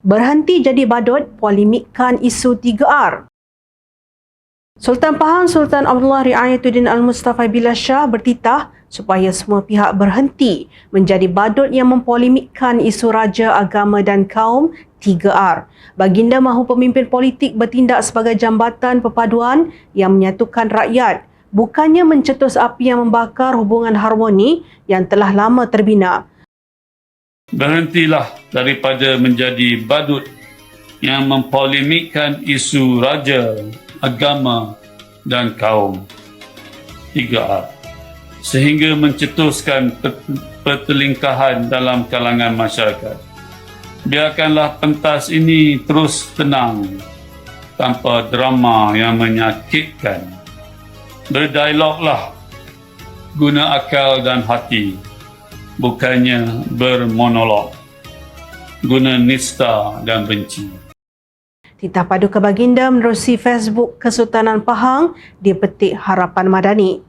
Berhenti jadi badut, polemikkan isu 3R. Sultan Pahang Sultan Abdullah Riayatuddin Al-Mustafa Billah Shah bertitah supaya semua pihak berhenti menjadi badut yang mempolemikkan isu raja, agama dan kaum 3R. Baginda mahu pemimpin politik bertindak sebagai jambatan perpaduan yang menyatukan rakyat, bukannya mencetus api yang membakar hubungan harmoni yang telah lama terbina. Berhentilah daripada menjadi badut yang mempolemikkan isu raja, agama dan kaum. 3R. Sehingga mencetuskan pertelingkahan dalam kalangan masyarakat. Biarkanlah pentas ini terus tenang tanpa drama yang menyakitkan. Berdialoglah guna akal dan hati bukannya bermonolog guna nista dan benci. Titah Paduka Baginda menerusi Facebook Kesultanan Pahang dipetik Harapan Madani.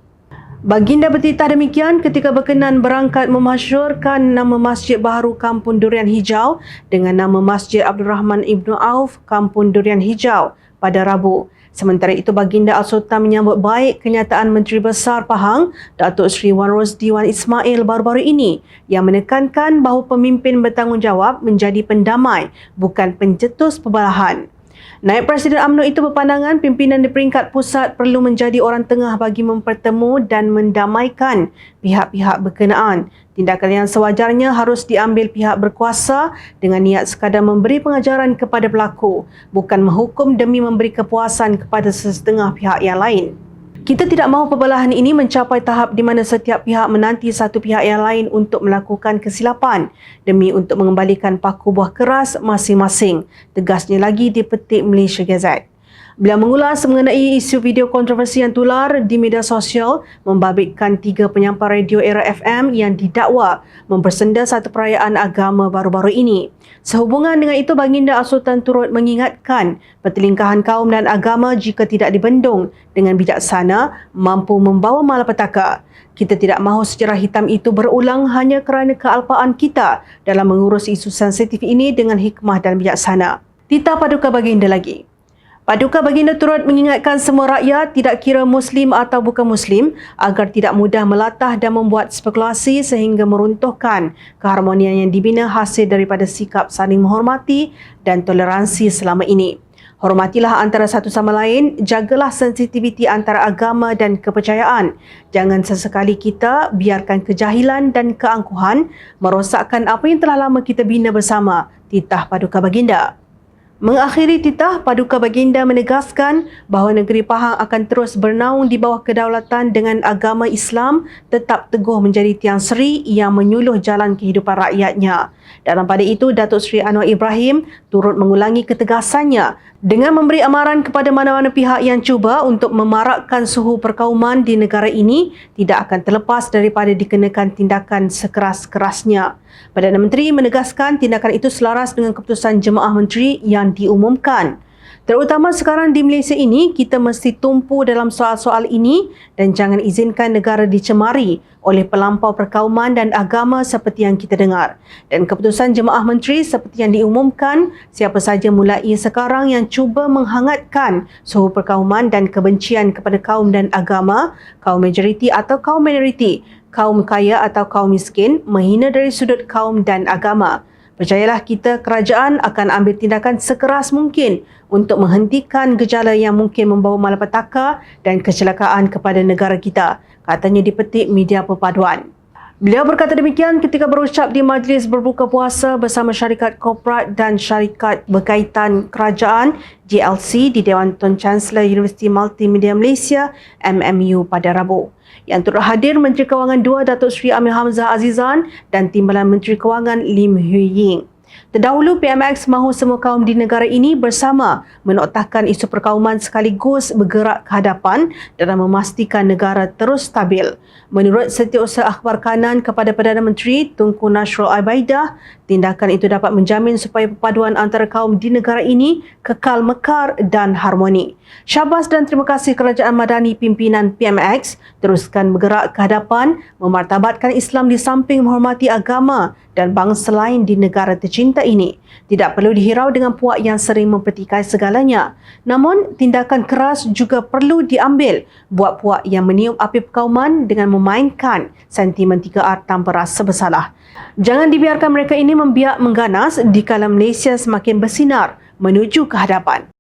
Baginda bertitah demikian ketika berkenan berangkat memasyurkan nama Masjid Baharu Kampung Durian Hijau dengan nama Masjid Abdul Rahman Ibnu Auf Kampung Durian Hijau pada Rabu. Sementara itu Baginda Al-Sultan menyambut baik kenyataan Menteri Besar Pahang Datuk Seri Wan Rosdi Wan Ismail baru-baru ini yang menekankan bahawa pemimpin bertanggungjawab menjadi pendamai bukan pencetus perbalahan. Naib Presiden UMNO itu berpandangan pimpinan di peringkat pusat perlu menjadi orang tengah bagi mempertemu dan mendamaikan pihak-pihak berkenaan. Tindakan yang sewajarnya harus diambil pihak berkuasa dengan niat sekadar memberi pengajaran kepada pelaku, bukan menghukum demi memberi kepuasan kepada sesetengah pihak yang lain. Kita tidak mahu perbelahan ini mencapai tahap di mana setiap pihak menanti satu pihak yang lain untuk melakukan kesilapan demi untuk mengembalikan paku buah keras masing-masing. Tegasnya lagi di petik Malaysia Gazette. Beliau mengulas mengenai isu video kontroversi yang tular di media sosial membabitkan tiga penyampai radio era FM yang didakwa mempersenda satu perayaan agama baru-baru ini. Sehubungan dengan itu, Baginda Al-Sultan turut mengingatkan pertelingkahan kaum dan agama jika tidak dibendung dengan bijaksana mampu membawa malapetaka. Kita tidak mahu sejarah hitam itu berulang hanya kerana kealpaan kita dalam mengurus isu sensitif ini dengan hikmah dan bijaksana. Tita Paduka Baginda lagi. Paduka Baginda turut mengingatkan semua rakyat tidak kira Muslim atau bukan Muslim agar tidak mudah melatah dan membuat spekulasi sehingga meruntuhkan keharmonian yang dibina hasil daripada sikap saling menghormati dan toleransi selama ini. Hormatilah antara satu sama lain, jagalah sensitiviti antara agama dan kepercayaan. Jangan sesekali kita biarkan kejahilan dan keangkuhan merosakkan apa yang telah lama kita bina bersama. Titah Paduka Baginda. Mengakhiri titah, Paduka Baginda menegaskan bahawa negeri Pahang akan terus bernaung di bawah kedaulatan dengan agama Islam tetap teguh menjadi tiang seri yang menyuluh jalan kehidupan rakyatnya. Dalam pada itu, Datuk Seri Anwar Ibrahim turut mengulangi ketegasannya dengan memberi amaran kepada mana-mana pihak yang cuba untuk memarakkan suhu perkauman di negara ini tidak akan terlepas daripada dikenakan tindakan sekeras-kerasnya. Perdana Menteri menegaskan tindakan itu selaras dengan keputusan Jemaah Menteri yang diumumkan. Terutama sekarang di Malaysia ini, kita mesti tumpu dalam soal-soal ini dan jangan izinkan negara dicemari oleh pelampau perkauman dan agama seperti yang kita dengar. Dan keputusan Jemaah Menteri seperti yang diumumkan, siapa saja mulai sekarang yang cuba menghangatkan suhu perkauman dan kebencian kepada kaum dan agama, kaum majoriti atau kaum minoriti, kaum kaya atau kaum miskin, menghina dari sudut kaum dan agama. Percayalah kita kerajaan akan ambil tindakan sekeras mungkin untuk menghentikan gejala yang mungkin membawa malapetaka dan kecelakaan kepada negara kita, katanya dipetik media perpaduan. Beliau berkata demikian ketika berucap di majlis berbuka puasa bersama syarikat korporat dan syarikat berkaitan kerajaan GLC di Dewan Tun Chancellor Universiti Multimedia Malaysia MMU pada Rabu. Yang turut hadir Menteri Kewangan II Datuk Seri Amir Hamzah Azizan dan Timbalan Menteri Kewangan Lim Hui Ying. Terdahulu PMX mahu semua kaum di negara ini bersama menoktahkan isu perkauman sekaligus bergerak ke hadapan dalam memastikan negara terus stabil. Menurut Setiausaha Akhbar Kanan kepada Perdana Menteri Tunku Nasrul Abaidah, tindakan itu dapat menjamin supaya perpaduan antara kaum di negara ini kekal mekar dan harmoni. Syabas dan terima kasih Kerajaan Madani pimpinan PMX teruskan bergerak ke hadapan memartabatkan Islam di samping menghormati agama dan bangsa lain di negara tercinta ini. Tidak perlu dihirau dengan puak yang sering mempertikai segalanya. Namun, tindakan keras juga perlu diambil buat puak yang meniup api perkauman dengan memainkan sentimen 3R tanpa rasa bersalah. Jangan dibiarkan mereka ini membiak mengganas di kala Malaysia semakin bersinar menuju ke hadapan.